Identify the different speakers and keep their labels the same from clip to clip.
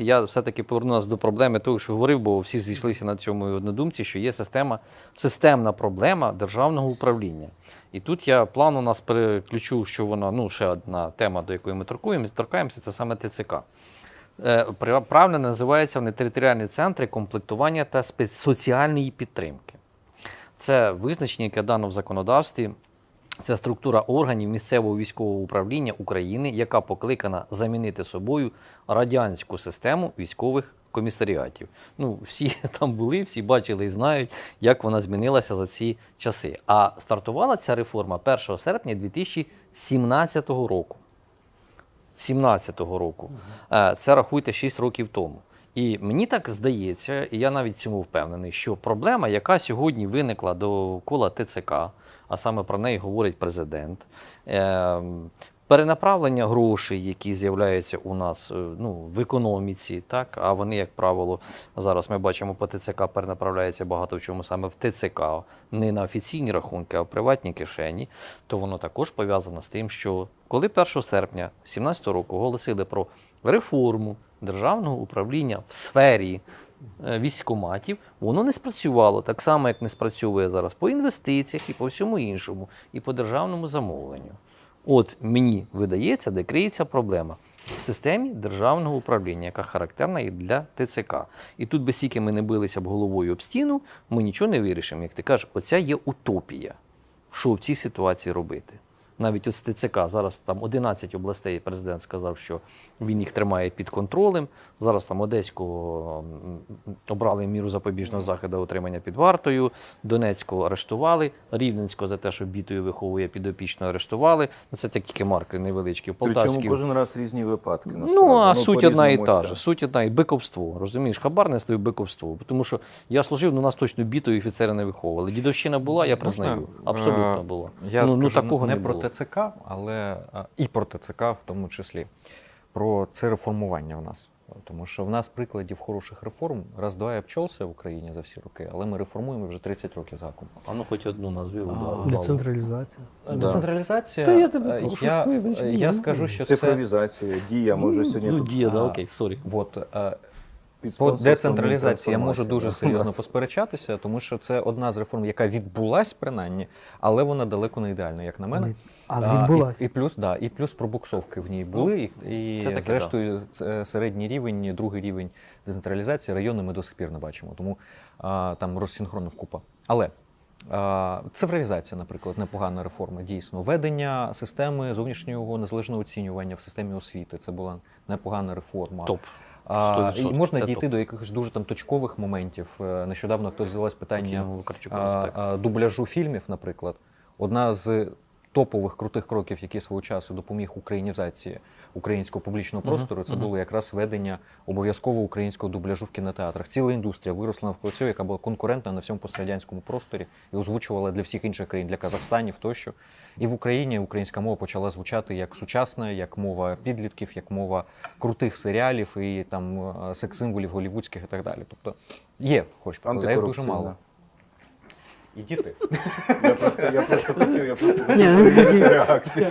Speaker 1: я все-таки поверну нас до проблеми того, що говорив, бо всі зійшлися на цьому однодумці, що є система, системна проблема державного управління. І тут я плавно нас переключу, що вона ну ще одна тема, до якої ми торкуємося, торкаємося, це саме ТЦК. Е, Правильно називаються вони територіальні центри комплектування та спецсоціальної підтримки. Це визначення, яке дано в законодавстві. Це структура органів місцевого військового управління України, яка покликана замінити собою радянську систему військових комісаріатів. Ну, всі там були, всі бачили і знають, як вона змінилася за ці часи. А стартувала ця реформа 1 серпня 2017 року. 17-го року. Е, Це рахуйте 6 років тому. І мені так здається, і я навіть цьому впевнений, що проблема, яка сьогодні виникла довкола ТЦК, а саме про неї говорить президент, е, перенаправлення грошей, які з'являються у нас е, ну, в економіці, так, а вони, як правило, зараз ми бачимо по ТЦК перенаправляється багато в чому саме в ТЦК, не на офіційні рахунки, а в приватні кишені, то воно також пов'язано з тим, що коли 1 серпня 2017 року оголосили про реформу державного управління в сфері військоматів, воно не спрацювало так само, як не спрацьовує зараз по інвестиціях і по всьому іншому, і по державному замовленню. От мені видається, де криється проблема в системі державного управління, яка характерна і для ТЦК. І тут, без скільки ми не билися б головою об стіну, ми нічого не вирішимо. Як ти кажеш, оця є утопія. Що в цій ситуації робити? Навіть з ТЦК зараз там 11 областей президент сказав, що він їх тримає під контролем. Зараз там Одеську обрали міру запобіжного заходу отримання під вартою, Донецьку арештували, Рівненську за те, що бітою виховує підопічно арештували. Ну це тільки марки невеличкі.
Speaker 2: Причому
Speaker 1: Полтавські.
Speaker 2: кожен раз різні випадки.
Speaker 1: Ну,
Speaker 2: насправді.
Speaker 1: а суть одна і та ж. Суть одна і биковство. Розумієш, хабарництво і биковство. Тому що я служив, ну нас точно бітою офіцери не виховували. Дідовщина була, я признаю. Абсолютно
Speaker 3: е,
Speaker 1: була.
Speaker 3: Я
Speaker 1: ну,
Speaker 3: скажу
Speaker 1: ну такого
Speaker 3: не,
Speaker 1: не,
Speaker 3: про
Speaker 1: було.
Speaker 3: ТЦК, але і про ТЦК в тому числі. Про це реформування у нас. Тому що в нас прикладів хороших реформ раз-два я обчолся в Україні за всі роки, але ми реформуємо вже 30 років закон.
Speaker 1: А ну хоч одну назві.
Speaker 4: Децентралізація.
Speaker 2: Да.
Speaker 3: Децентралізація,
Speaker 4: Та я тебе
Speaker 3: е,
Speaker 4: прошу,
Speaker 3: я, е, я
Speaker 4: ну,
Speaker 3: скажу, що це
Speaker 2: дія, може сьогодні
Speaker 1: Ну,
Speaker 2: тут
Speaker 1: дія, да, окей, сорі.
Speaker 3: от, е,
Speaker 2: під
Speaker 3: По децентралізації я можу дуже серйозно посперечатися, тому що це одна з реформ, яка відбулась принаймні, але вона далеко не ідеальна, як на мене.
Speaker 4: Але
Speaker 3: А,
Speaker 4: відбулась.
Speaker 3: І, і плюс, да, і плюс пробуксовки в ній були. І, і
Speaker 1: це таке,
Speaker 3: зрештою, це середній рівень, другий рівень децентралізації райони ми до сих пір не бачимо. Тому а, там розсінхронив купа. Але а, цифровізація, наприклад, непогана реформа, дійсно. Введення системи зовнішнього незалежного оцінювання в системі освіти. Це була непогана реформа.
Speaker 1: Топ.
Speaker 3: А, і можна
Speaker 1: Це
Speaker 3: дійти
Speaker 1: топ.
Speaker 3: до якихось дуже там точкових моментів. Нещодавно Нещодавно актуалізувалось питання а, а, дубляжу фільмів, наприклад. Одна з топових крутих кроків, які свого часу допоміг українізації українського публічного простору, це було якраз введення обов'язково українського дубляжу в кінотеатрах. Ціла індустрія виросла навколо цього, яка була конкурентна на всьому пострадянському просторі і озвучувала для всіх інших країн, для Казахстанів тощо. І в Україні українська мова почала звучати як сучасна, як мова підлітків, як мова крутих серіалів і там е, секс-символів голівудських і так далі. Тобто є, хоч правда, їх дуже мало. І діти.
Speaker 2: Я просто, я просто хотів, я просто хотів
Speaker 4: ну,
Speaker 2: реакцію.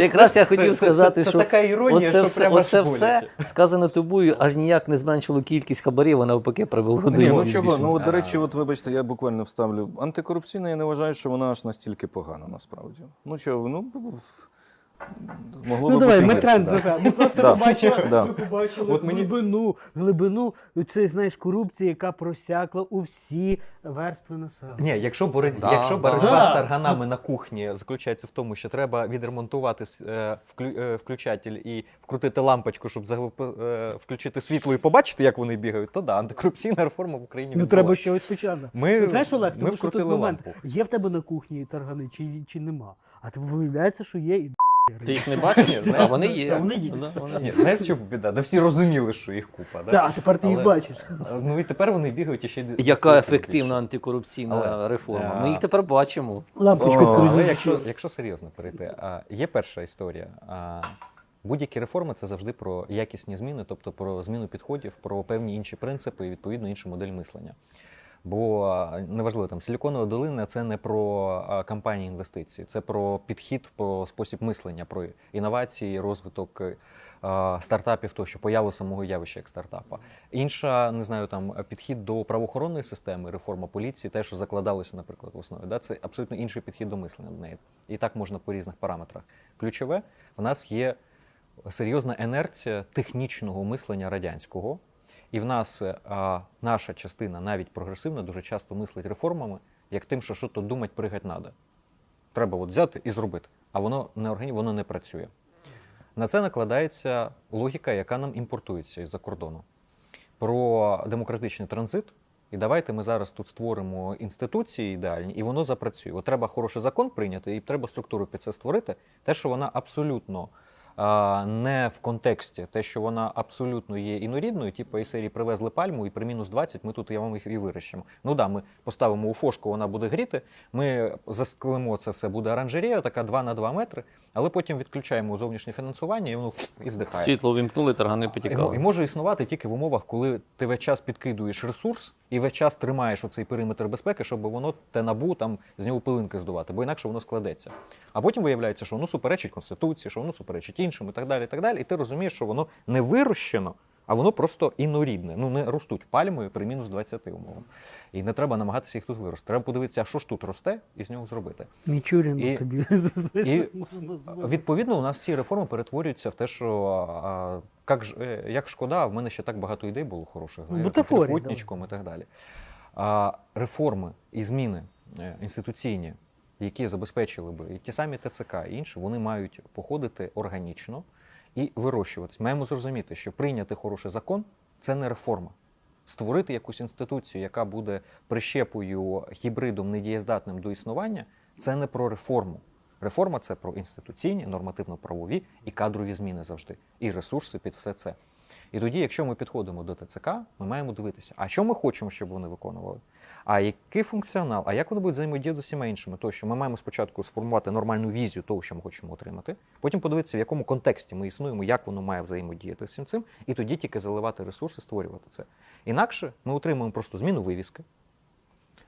Speaker 1: Якраз я хотів сказати, що
Speaker 3: така іронія, що
Speaker 1: все,
Speaker 3: прямо
Speaker 1: оце все сказане тобою аж ніяк не зменшило кількість хабарів, а навпаки привело до
Speaker 2: Ні, ну чого? Ну, до речі, от вибачте, я буквально вставлю. Антикорупційна, я не вважаю, що вона аж настільки погана, насправді. Ну чого, ну могло
Speaker 4: Ну
Speaker 2: би
Speaker 4: давай,
Speaker 2: бути
Speaker 4: ми
Speaker 2: гірше,
Speaker 4: тренд
Speaker 2: да.
Speaker 4: за Ми просто
Speaker 2: Да.
Speaker 4: побачили,
Speaker 2: Да.
Speaker 4: ми побачили
Speaker 3: От мені-
Speaker 4: глибину, глибину цієї, знаєш, корупції, яка просякла у всі верстви населення.
Speaker 3: Ні, якщо боротьба,
Speaker 1: Да,
Speaker 3: якщо
Speaker 1: да.
Speaker 3: боротьба
Speaker 4: Да.
Speaker 3: з тарганами на кухні заключається в тому, що треба відремонтувати е, вклю- е, включатель і вкрутити лампочку, щоб загл- е, включити світло і побачити, як вони бігають, то да, антикорупційна реформа в Україні
Speaker 4: Ну
Speaker 3: відбулася.
Speaker 4: треба щось почати.
Speaker 3: Ми-
Speaker 4: Ну, знаєш, Олег,
Speaker 3: ми
Speaker 4: тому що тут
Speaker 3: вкрутили
Speaker 4: момент,
Speaker 3: лампу.
Speaker 4: є в тебе на кухні таргани чи, чи нема. А тебе виявляється, що є і
Speaker 1: Ти їх не бачиш? А вони є.
Speaker 4: Вони є.
Speaker 1: Да, вони
Speaker 3: Ні,
Speaker 1: є.
Speaker 3: знаєш, в чому біда? Да всі розуміли, що їх купа. Да?
Speaker 4: Так, тепер ти їх
Speaker 3: Але-
Speaker 4: бачиш.
Speaker 3: Ну і тепер вони бігають і ще й
Speaker 1: Яка ефективна
Speaker 3: більше.
Speaker 1: антикорупційна
Speaker 3: Але,
Speaker 1: реформа?
Speaker 3: е,
Speaker 1: Ми їх тепер бачимо.
Speaker 2: О,
Speaker 3: Але якщо, якщо серйозно перейти, а, є перша історія. А, будь-які реформи це завжди про якісні зміни, тобто про зміну підходів, про певні інші принципи і відповідно іншу модель мислення. Бо неважливо, там Силіконова долина це не про а, кампанії інвестицій, це про підхід, про спосіб мислення, про інновації, розвиток е, е, стартапів, тощо появу самого явища як стартапа. Інша, не знаю, там підхід до правоохоронної системи, реформа поліції, те, що закладалося, наприклад, в основі. Да? Це абсолютно інший підхід до мислення до неї. І так можна по різних параметрах. Ключове, в нас є серйозна інерція технічного мислення радянського. І в нас е, а, наша частина, навіть прогресивна, дуже часто мислить реформами, як тим, що то думать, пригать надо. Треба от взяти і зробити. А воно не органі... воно не працює. На це накладається логіка, яка нам імпортується із-за кордону. Про демократичний транзит. І давайте ми зараз тут створимо інституції ідеальні, і воно запрацює. От треба хороший закон прийняти, і треба структуру під це створити. Те, що вона абсолютно не в контексті, те, що вона абсолютно є інорідною, типу із серії привезли пальму, і при мінус 20 ми тут я вам їх і вирощимо. Ну да, ми поставимо у фошку, вона буде гріти. Ми засклимо це все, буде оранжерія, така 2 на 2 метри, але потім відключаємо зовнішнє фінансування, і воно і здихає.
Speaker 1: Світло вімкнули, таргани
Speaker 3: І, і може існувати тільки в умовах, коли ти весь час підкидуєш ресурс і весь час тримаєш оцей периметр безпеки, щоб воно те набу там з нього пилинки здувати, бо інакше воно складеться. А потім виявляється, що воно суперечить конституції, що воно суперечить іншим, і так далі. І так далі. І ти розумієш, що воно не вирощено, а воно просто інорідне. Ну не ростуть пальмою при мінус 20 умовам. І не треба намагатися їх тут вирости. Треба подивитися, а що ж тут росте, і з нього зробити.
Speaker 4: Мічурін
Speaker 3: І-
Speaker 4: тобі
Speaker 3: і. Відповідно, у нас всі реформи перетворюються в те, що а, як, е, як шкода, а в мене ще так багато ідей було хороших, трикутничком і так далі. А, реформи і зміни е, інституційні, які забезпечили би і ті самі ТЦК і інші, вони мають походити органічно і вирощуватись. Маємо зрозуміти, що прийняти хороший закон це не реформа. Створити якусь інституцію, яка буде прищепою гібридом недієздатним до існування, це не про реформу. Реформа це про інституційні, нормативно-правові і кадрові зміни завжди, і ресурси під все це. І тоді, якщо ми підходимо до ТЦК, ми маємо дивитися, а що ми хочемо, щоб вони виконували, а який функціонал, а як воно буде взаємодіяти з усіма іншими. Тощо ми маємо спочатку сформувати нормальну візію того, що ми хочемо отримати, потім подивитися, в якому контексті ми існуємо, як воно має взаємодіяти з всім цим, і тоді тільки заливати ресурси, створювати це. Інакше ми отримуємо просто зміну вивіски.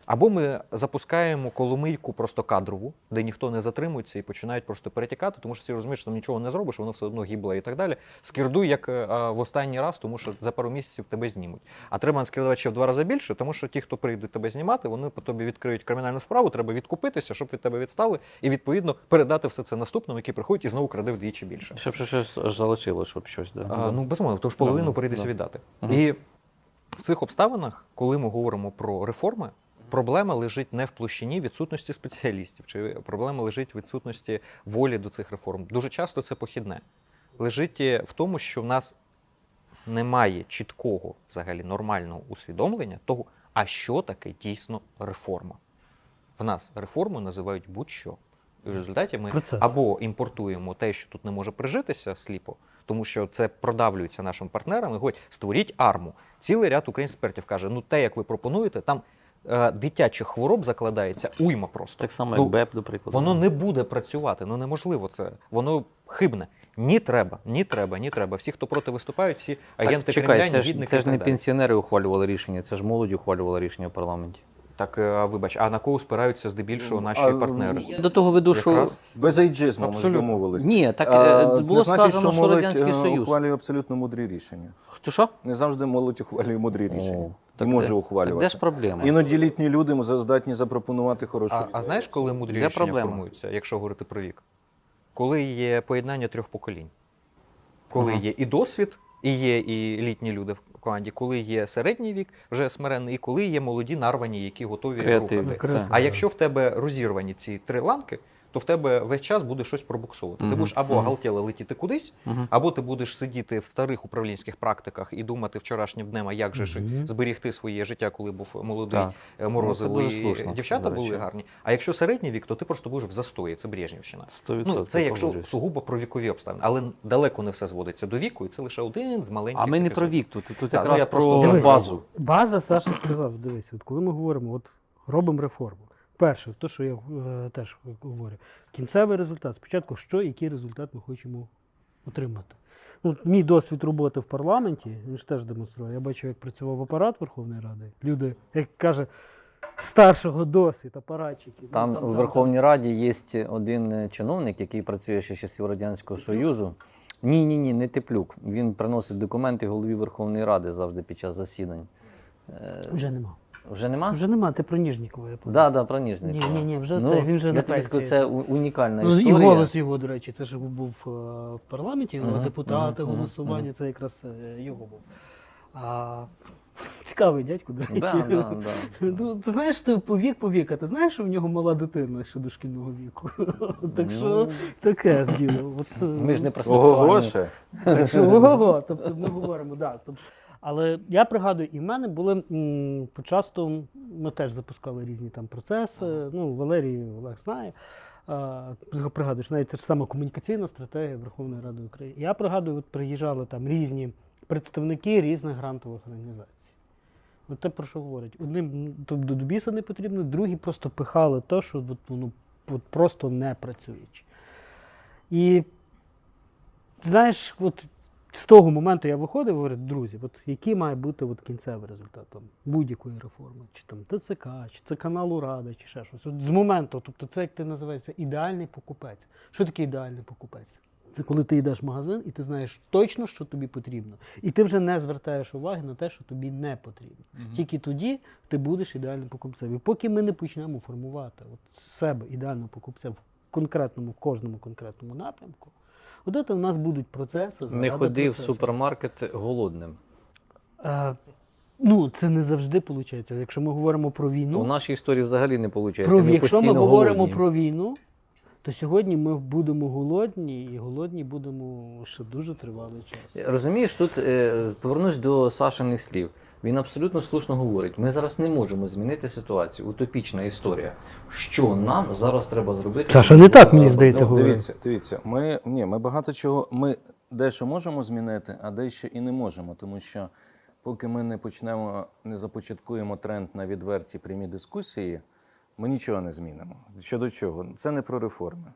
Speaker 3: Або ми запускаємо коломийку просто кадрову, де ніхто не затримується і починають просто перетікати, тому що всі розуміють, що там нічого не зробиш, воно все одно гібле і так далі. Скірдуй як е, а, в останній раз, тому що за пару місяців тебе знімуть. А треба наскірдувати ще в два рази більше, тому що ті, хто прийдуть тебе знімати, вони по тобі відкриють кримінальну справу, треба відкупитися, щоб від тебе відстали, і відповідно передати все це наступним, які приходять і знову краде вдвічі більше.
Speaker 1: Щоб щось залишило, щоб щось. Да.
Speaker 3: А, ну, безумовно, тому ж половину
Speaker 1: Да,
Speaker 3: прийдеться
Speaker 1: да.
Speaker 3: віддати.
Speaker 1: Мгм.
Speaker 3: І в цих обставинах, коли ми говоримо про реформи, проблема лежить не в площині відсутності спеціалістів, чи проблема лежить в відсутності волі до цих реформ. Дуже часто це похідне. Лежить в тому, що в нас немає чіткого, взагалі нормального усвідомлення того, а що таке дійсно реформа. В нас реформу називають будь-що. І в результаті ми
Speaker 4: Процес.
Speaker 3: або імпортуємо те, що тут не може прижитися сліпо, тому що це продавлюється нашим партнерам. І говорять, створіть арму. Цілий ряд українських експертів каже: ну те, як ви пропонуєте, там е, дитячих хвороб закладається уйма просто.
Speaker 1: Так само,
Speaker 3: Ну,
Speaker 1: як БЕП, до прикладу.
Speaker 3: Воно не буде працювати, ну неможливо це. Воно хибне. Ні треба, ні треба, ні треба. Всі, хто проти виступають, всі агенти
Speaker 1: так, чекай,
Speaker 3: Кремля,
Speaker 1: це ж, це ж не пенсіонери ухвалювали рішення, це ж молодь ухвалювала рішення в парламенті.
Speaker 3: Так, е, а, вибач, а на кого спираються здебільшого наші
Speaker 2: а,
Speaker 3: партнери?
Speaker 1: Я до того веду, що
Speaker 3: Якраз.
Speaker 2: Без ейджизму ми домовились.
Speaker 1: ні, так
Speaker 2: А,
Speaker 1: е, було
Speaker 2: значить,
Speaker 1: сказано, що,
Speaker 2: молодь,
Speaker 1: Радянський
Speaker 2: е,
Speaker 1: Союз.
Speaker 2: ухвалює абсолютно мудрі рішення.
Speaker 1: Хто що?
Speaker 2: Не завжди молодь ухвалює мудрі рішення.
Speaker 1: О, так
Speaker 2: може
Speaker 1: де-
Speaker 2: ухвалювати.
Speaker 1: Так де ж проблема?
Speaker 2: Іноді літні люди здатні запропонувати хорошу
Speaker 3: А, а знаєш, коли мудрі
Speaker 1: Де
Speaker 3: рішення
Speaker 1: проблема?
Speaker 3: формуються, якщо говорити про вік? Коли є поєднання трьох поколінь. Коли
Speaker 1: Ага.
Speaker 3: є і досвід, і є і літні люди в команді, коли є середній вік, вже смиренний, і коли є молоді нарвані, які готові
Speaker 1: Креативні,
Speaker 3: рухати.
Speaker 4: Креативні.
Speaker 3: А якщо в тебе розірвані ці три ланки, то в тебе весь час буде щось пробуксовувати. Ти будеш або
Speaker 1: мгм.
Speaker 3: галтіло летіти кудись, або ти будеш сидіти в старих управлінських практиках і думати вчорашнім днем, а як же ж зберігти своє життя, коли був молодий
Speaker 1: Так.
Speaker 3: е,
Speaker 1: Ну,
Speaker 3: і
Speaker 1: слушно,
Speaker 3: дівчата були гарні. А якщо середній вік, то ти просто будеш в застої. Це Брежнівщина.
Speaker 1: 100%.
Speaker 3: Ну, це якщо сугубо про вікові обставини, але далеко не все зводиться до віку, і це лише один з маленьких.
Speaker 1: А ми не про вік тут, тут
Speaker 3: Так, ну,
Speaker 1: якраз про базу.
Speaker 4: База, Саша сказав, дивись, от коли ми говоримо, от робимо реформу. Перше, то, що я е, теж говорю, кінцевий результат. Спочатку, що, який результат ми хочемо отримати. Ну, мій досвід роботи в парламенті, він ж теж демонструє. Я бачив, як працював апарат Верховної Ради. Люди, як каже, старшого досвід, апаратчики. Ну,
Speaker 1: Там у Верховній Раді є один е, чиновник, який працює ще з часів Радянського Союзу. Ні, ні, ні, не Теплюк. Він приносить документи голові Верховної Ради завжди під час засідань. Е,
Speaker 4: Вже нема.
Speaker 1: Вже нема?
Speaker 4: Вже нема, ти про Ніжнікова, я
Speaker 1: Так,
Speaker 4: пам'ятаю.
Speaker 1: да, да, про Ніжникова.
Speaker 4: Ні, ні, ні, вже це, він вже
Speaker 1: я
Speaker 4: на
Speaker 1: тобі скажу, це унікальна
Speaker 4: Ну, і голос його, до речі, це ж був е, в парламенті,
Speaker 1: Мгм,
Speaker 4: депутати,
Speaker 1: мгм,
Speaker 4: голосування,
Speaker 1: мгм.
Speaker 4: це якраз е, його був. А, цікавий дядько, до речі.
Speaker 1: Да, да, да.
Speaker 4: Ну, ти знаєш, ти повік повік, а ти знаєш, що в нього мала дитина ще до шкільного віку. Так що
Speaker 1: Ну,
Speaker 4: таке діло. От, е,
Speaker 1: Ми ж не про
Speaker 2: Ого,
Speaker 1: сексуальні.
Speaker 2: ще.
Speaker 4: так що, ого-го, тобто ми говоримо, да. Тобто, але я пригадую, і в мене були м, почасто, ми теж запускали різні там процеси. Ну, Валерій Олег знає. А, пригадуєш, навіть те ж саме комунікаційна стратегія Верховної Ради України. Я пригадую, от приїжджали там різні представники різних грантових організацій. От те, про що говорять. Одним до біса не потрібно, другі просто пихали те, що от, воно от просто не працюючи. І знаєш, от з того моменту я виходив і говорю, друзі, от який має бути от кінцевий результат там, будь-якої реформи, чи там ТЦК, чи це каналу Рада, чи ще щось. От з моменту, тобто це як ти називаєшся ідеальний покупець. Що таке ідеальний покупець? Це коли ти йдеш в магазин і ти знаєш точно, що тобі потрібно. І ти вже не звертаєш уваги на те, що тобі не потрібно. Тільки тоді ти будеш ідеальним покупцем. І поки ми не почнемо формувати от себе ідеального покупця в конкретному, в кожному конкретному напрямку, от це в нас будуть процеси.
Speaker 1: Не ходи в супермаркет голодним.
Speaker 4: Е, ну, це не завжди виходить. Якщо ми говоримо про війну,
Speaker 1: У нашій історії взагалі не виходить.
Speaker 4: про,
Speaker 1: ми
Speaker 4: якщо ми говоримо
Speaker 1: голодні.
Speaker 4: про війну, то сьогодні ми будемо голодні, і голодні будемо ще дуже тривалий час.
Speaker 1: Розумієш, тут е, повернусь до Сашиних слів. Він абсолютно слушно говорить. Ми зараз не можемо змінити ситуацію. Утопічна історія. Що нам зараз треба зробити?
Speaker 4: Саша, не так, мені здається,
Speaker 2: Ну,
Speaker 4: говорить.
Speaker 2: дивіться, дивіться, ми, ні, ми багато чого, ми дещо можемо змінити, а дещо і не можемо, тому що поки ми не почнемо, не започаткуємо тренд на відверті прямі дискусії, ми нічого не змінимо. Щодо чого? Це не про реформи.